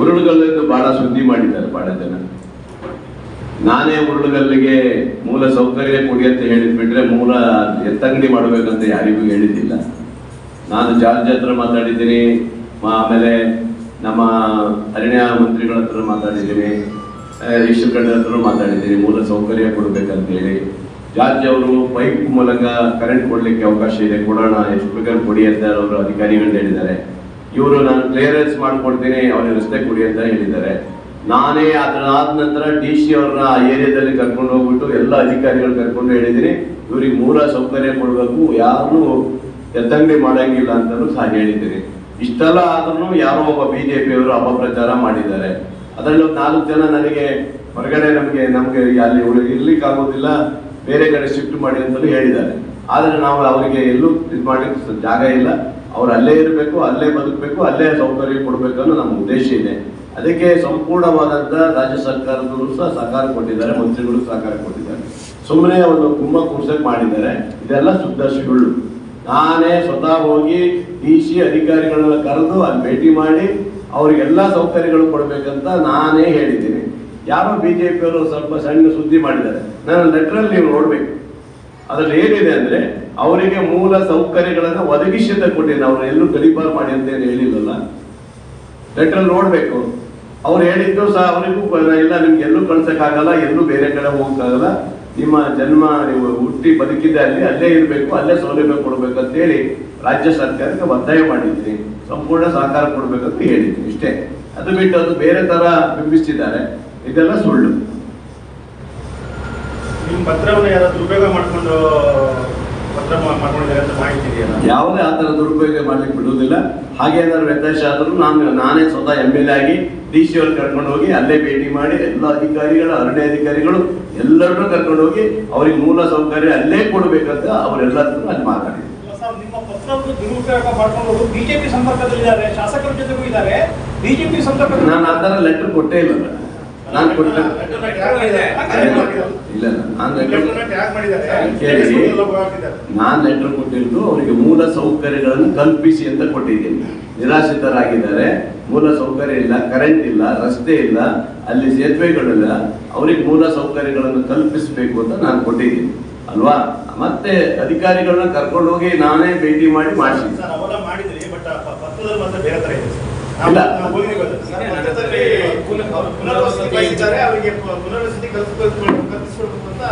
ಉರುಳುಗಲ್ಲೆಂದು ಬಹಳ ಸುದ್ದಿ ಮಾಡಿದ್ದಾರೆ ಬಹಳ ಜನ. ನಾನೇ ಉರುಳುಗಲ್ಲಿಗೆ ಮೂಲ ಸೌಕರ್ಯ ಕೊಡಿ ಅಂತ ಹೇಳಿದ್ ಬಿಟ್ರೆ ಮೂಲ ಎತ್ತಂಗಡಿ ಮಾಡಬೇಕಂತ ಯಾರಿಗೂ ಹೇಳಿದ್ದಿಲ್ಲ. ನಾನು ಜಾರ್ಜ್ ಹತ್ರ ಮಾತಾಡಿದ್ದೀನಿ ಆಮೇಲೆ ನಮ್ಮ ಅರಣ್ಯ ಮಂತ್ರಿಗಳ ಹತ್ರ ಮಾತಾಡಿದ್ದೀನಿ ಈಶ್ವರ ಹತ್ರ ಮಾತಾಡಿದ್ದೀನಿ, ಮೂಲ ಸೌಕರ್ಯ ಕೊಡ್ಬೇಕಂತ ಹೇಳಿ. ಜಾರ್ಜ್ ಅವರು ಪೈಪ್ ಮೂಲಕ ಕರೆಂಟ್ ಕೊಡ್ಲಿಕ್ಕೆ ಅವಕಾಶ ಇದೆ, ಕೊಡೋಣ, ಎಷ್ಟು ಬೇಕಾದ್ರೆ ಕೊಡಿ ಅಂತ ಅವರು ಅಧಿಕಾರಿಗಳು ಹೇಳಿದ್ದಾರೆ. ಇವರು ನಾನು ಕ್ಲಿಯರೆನ್ಸ್ ಮಾಡ್ಕೊಡ್ತೀನಿ, ಅವ್ರಿಗೆ ರಸ್ತೆ ಕೊಡಿ ಅಂತ ಹೇಳಿದ್ದಾರೆ. ನಾನೇ ಅದರಾದ ನಂತರ ಡಿ ಸಿ ಅವ್ರನ್ನ ಏರಿಯಾದಲ್ಲಿ ಕರ್ಕೊಂಡು ಹೋಗ್ಬಿಟ್ಟು ಎಲ್ಲ ಅಧಿಕಾರಿಗಳು ಕರ್ಕೊಂಡು ಹೇಳಿದ್ದೀನಿ, ಇವ್ರಿಗೆ ಮೂಲ ಸೌಕರ್ಯ ಕೊಡಬೇಕು ಯಾರು ಎತ್ತಂಗಡಿ ಮಾಡಂಗಿಲ್ಲ ಅಂತಲೂ ಸಹ ಹೇಳಿದ್ದೀನಿ. ಇಷ್ಟೆಲ್ಲ ಆದ್ರೂ ಯಾರೋ ಒಬ್ಬ ಬಿಜೆಪಿ ಅವರು ಅಪಪ್ರಚಾರ ಮಾಡಿದ್ದಾರೆ. ಅದರಲ್ಲಿ ನಾಲ್ಕು ಜನ ನನಗೆ ಹೊರಗಡೆ ನಮಗೆ ನಮಗೆ ಅಲ್ಲಿ ಇರ್ಲಿಕ್ಕೆ ಆಗೋದಿಲ್ಲ ಬೇರೆ ಕಡೆ ಶಿಫ್ಟ್ ಮಾಡಿ ಅಂತಲೂ ಹೇಳಿದ್ದಾರೆ. ಆದರೆ ನಾವು ಅವರಿಗೆ ಎಲ್ಲೂ ಇದು ಮಾಡಿ ಜಾಗ ಇಲ್ಲ. ಅವ್ರು ಅಲ್ಲೇ ಇರಬೇಕು, ಅಲ್ಲೇ ಬದುಕಬೇಕು, ಅಲ್ಲೇ ಸೌಕರ್ಯ ಕೊಡಬೇಕು ಅನ್ನೋ ನಮ್ಮ ಉದ್ದೇಶ ಇದೆ. ಅದಕ್ಕೆ ಸಂಪೂರ್ಣವಾದಂತ ರಾಜ್ಯ ಸರ್ಕಾರದವರು ಸಹ ಸಹಕಾರ ಕೊಟ್ಟಿದ್ದಾರೆ, ಮಂತ್ರಿಗಳು ಸಹಕಾರ ಕೊಟ್ಟಿದ್ದಾರೆ. ಸುಮ್ಮನೆ ಒಂದು ಕುಂಭ ಕುರ್ಸಕ್ ಮಾಡಿದ್ದಾರೆ. ಇದೆಲ್ಲ ಸುಳ್ಳು. ನಾನೇ ಸ್ವತಃ ಹೋಗಿ ಡಿ ಸಿ ಅಧಿಕಾರಿಗಳನ್ನ ಕರೆದು ಅಲ್ಲಿ ಭೇಟಿ ಮಾಡಿ ಅವ್ರಿಗೆಲ್ಲ ಸೌಕರ್ಯಗಳು ಕೊಡಬೇಕಂತ ನಾನೇ ಹೇಳಿದ್ದೀನಿ. ಯಾವ ಬಿ ಜೆ ಪಿಯವರು ಸ್ವಲ್ಪ ಸಣ್ಣ ಸುದ್ದಿ ಮಾಡಿದ್ದಾರೆ. ನಾನು ಲೆಟ್ರಲ್ಲಿ ನೀವು ನೋಡಬೇಕು. ಅದರಲ್ಲಿ ಏನಿದೆ ಅಂದ್ರೆ ಅವರಿಗೆ ಮೂಲ ಸೌಕರ್ಯಗಳನ್ನು ಒದಗಿಸಿದ ಕೊಟ್ಟಿದ್ದೀನಿ ಅವ್ರು ಎಲ್ಲೂ ಗಡಿಪಾರ್ ಮಾಡಿ ಅಂತ ಏನು ಹೇಳಿಲ್ಲಲ್ಲ? ಲೆಟರ್ ನೋಡ್ಬೇಕು. ಅವ್ರು ಹೇಳಿದ್ದು ಸಹ ಅವರಿಗೂ ಇಲ್ಲ, ನಿಮ್ಗೆ ಎಲ್ಲೂ ಕಳ್ಸಕ್ಕಾಗಲ್ಲ, ಎಲ್ಲೂ ಬೇರೆ ಕಡೆ ಹೋಗಕ್ಕಾಗಲ್ಲ. ನಿಮ್ಮ ಜನ್ಮ, ನೀವು ಹುಟ್ಟಿ ಬದುಕಿದ್ದೆ ಅಲ್ಲಿ, ಅಲ್ಲೇ ಇರಬೇಕು, ಅಲ್ಲೇ ಸೌಲಭ್ಯ ಕೊಡ್ಬೇಕು ಅಂತ ಹೇಳಿ ರಾಜ್ಯ ಸರ್ಕಾರಕ್ಕೆ ಒತ್ತಾಯ ಮಾಡಿದ್ರಿ ಸಂಪೂರ್ಣ ಸಹಕಾರ ಕೊಡಬೇಕಂತ ಹೇಳಿದ್ವಿ ಇಷ್ಟೇ. ಅದು ಬಿಟ್ಟು ಅದು ಬೇರೆ ತರ ಬಿಂಬಿಸ್ತಿದ್ದಾರೆ. ಇದೆಲ್ಲ ಸುಳ್ಳು. ನಿಮ್ಮ ಪತ್ರವನ್ನು ಯಾರಾದ್ರೂ ಉಪಯೋಗ ಮಾಡ್ಕೊಂಡು ಯಾವುದೇ ಆ ಥರ ದುರುಪಯೋಗ ಮಾಡ್ಲಿಕ್ಕೆ ಬಿಡುವುದಿಲ್ಲ. ಹಾಗೆ ಏನಾದ್ರು ವ್ಯತ್ಯಾಸ ಆದರೂ ನಾನು ನಾನೇ ಸ್ವತಃ ಎಂ ಎಲ್ ಎ ಆಗಿ ಡಿ ಸಿ ಅವ್ರು ಕರ್ಕೊಂಡು ಹೋಗಿ ಅಲ್ಲೇ ಭೇಟಿ ಮಾಡಿ ಎಲ್ಲ ಅಧಿಕಾರಿಗಳು ಅರಣ್ಯ ಅಧಿಕಾರಿಗಳು ಎಲ್ಲರನ್ನೂ ಕರ್ಕೊಂಡು ಹೋಗಿ ಅವ್ರಿಗೆ ಮೂಲ ಸೌಕರ್ಯ ಅಲ್ಲೇ ಕೊಡಬೇಕಂತ ಅವರೆಲ್ಲರೂ ಅಲ್ಲಿ ಮಾತಾಡಿ ಬಿಜೆಪಿ ಸಂಪರ್ಕದಲ್ಲಿದ್ದಾರೆ ಶಾಸಕರ ಜೊತೆಗೂ ಇದ್ದಾರೆ. ಬಿಜೆಪಿ ಸಂಪರ್ಕ ನಾನು ಆ ಥರ ಲೆಟರ್ ಕೊಟ್ಟೇ ಇಲ್ಲ. ನಾನು ಇಲ್ಲ ನಾನು ಲೆಟರ್ ಕೊಟ್ಟಿದ್ದು ಅವರಿಗೆ ಮೂಲ ಸೌಕರ್ಯಗಳನ್ನು ಕಲ್ಪಿಸಿ ಅಂತ ಕೊಟ್ಟಿದ್ದೀನಿ. ನಿರಾಶ್ರಿತರಾಗಿದ್ದಾರೆ. ಮೂಲ ಸೌಕರ್ಯ ಇಲ್ಲ ಕರೆಂಟ್ ಇಲ್ಲ ರಸ್ತೆ ಇಲ್ಲ ಅಲ್ಲಿ ಸೇತುವೆಗಳಿಲ್ಲ ಅವರಿಗೆ ಮೂಲ ಸೌಕರ್ಯಗಳನ್ನು ಕಲ್ಪಿಸಬೇಕು ಅಂತ ನಾನು ಕೊಟ್ಟಿದ್ದೀನಿ. ಅಲ್ವಾ? ಮತ್ತೆ ಅಧಿಕಾರಿಗಳನ್ನ ಕರ್ಕೊಂಡು ಹೋಗಿ ನಾನೇ ಭೇಟಿ ಮಾಡಿ ಮಾಡಿಸಿದ್ದೆ ಪುನರ್ವಸತಿ ಅವರಿಗೆ ಪುನರ್ವಸತಿ ಕಲ್ಪಿಸ್ಬೇಕು ಅಂತ